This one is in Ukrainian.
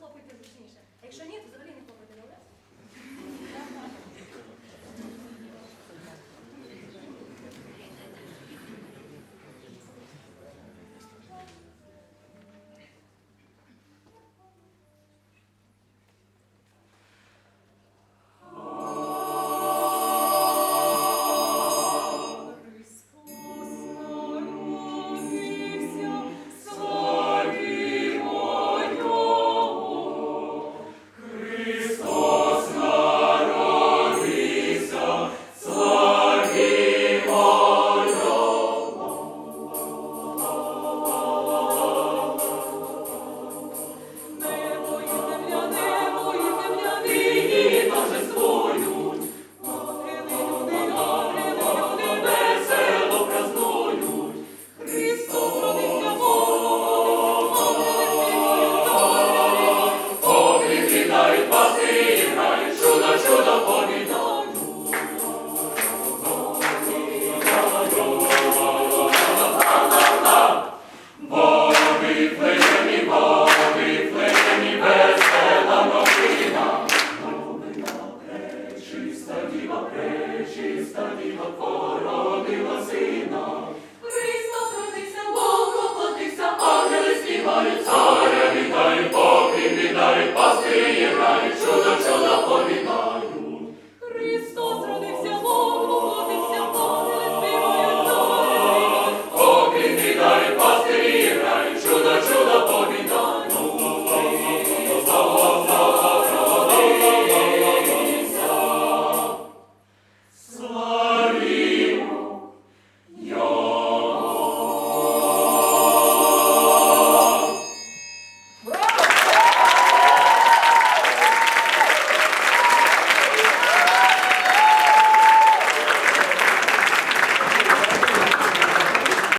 клопотів Христа діва породила сина.